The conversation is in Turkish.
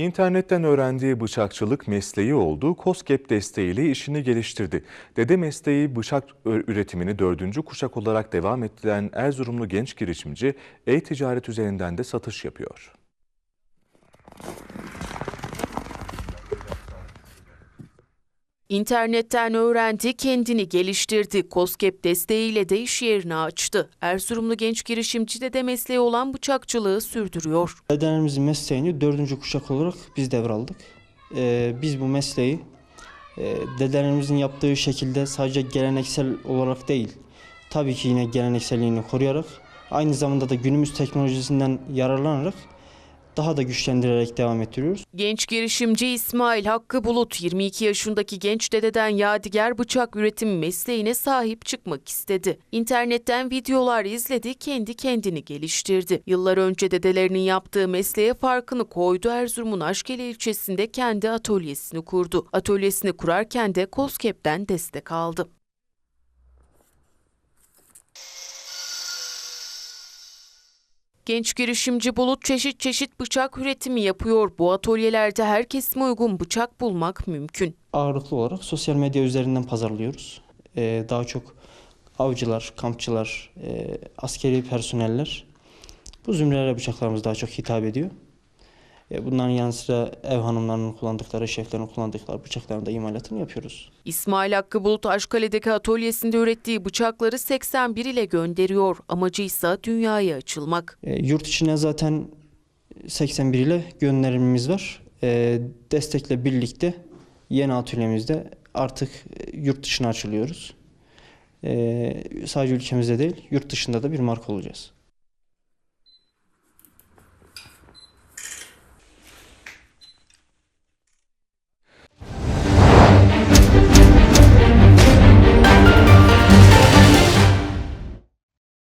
İnternetten öğrendiği bıçakçılık mesleği oldu, COSGAP desteğiyle işini geliştirdi. Dede mesleği bıçak üretimini dördüncü kuşak olarak devam ettiren Erzurumlu genç girişimci e-ticaret üzerinden de satış yapıyor. İnternetten öğrendi, kendini geliştirdi. COSGAP desteğiyle de iş yerini açtı. Erzurumlu genç girişimci de de mesleği olan bıçakçılığı sürdürüyor. Dedelerimizin mesleğini dördüncü kuşak olarak biz devraldık. Ee, biz bu mesleği e, dedelerimizin yaptığı şekilde sadece geleneksel olarak değil, tabii ki yine gelenekselliğini koruyarak, aynı zamanda da günümüz teknolojisinden yararlanarak daha da güçlendirerek devam ettiriyoruz. Genç girişimci İsmail Hakkı Bulut 22 yaşındaki genç dededen yadigar bıçak üretimi mesleğine sahip çıkmak istedi. İnternetten videolar izledi, kendi kendini geliştirdi. Yıllar önce dedelerinin yaptığı mesleğe farkını koydu. Erzurum'un Aşkeli ilçesinde kendi atölyesini kurdu. Atölyesini kurarken de COSGAP'ten destek aldı. Genç girişimci Bulut çeşit çeşit bıçak üretimi yapıyor. Bu atölyelerde her kesime uygun bıçak bulmak mümkün. Ağırlıklı olarak sosyal medya üzerinden pazarlıyoruz. Ee, daha çok avcılar, kampçılar, e, askeri personeller bu zümrelere bıçaklarımız daha çok hitap ediyor. E, bunların yanı sıra ev hanımlarının kullandıkları, şeflerin kullandıkları bıçakların da imalatını yapıyoruz. İsmail Hakkı Bulut Aşkale'deki atölyesinde ürettiği bıçakları 81 ile gönderiyor. Amacı ise dünyaya açılmak. E, yurt içine zaten 81 ile gönderimimiz var. E, destekle birlikte yeni atölyemizde artık e, yurt dışına açılıyoruz. E, sadece ülkemizde değil, yurt dışında da bir marka olacağız.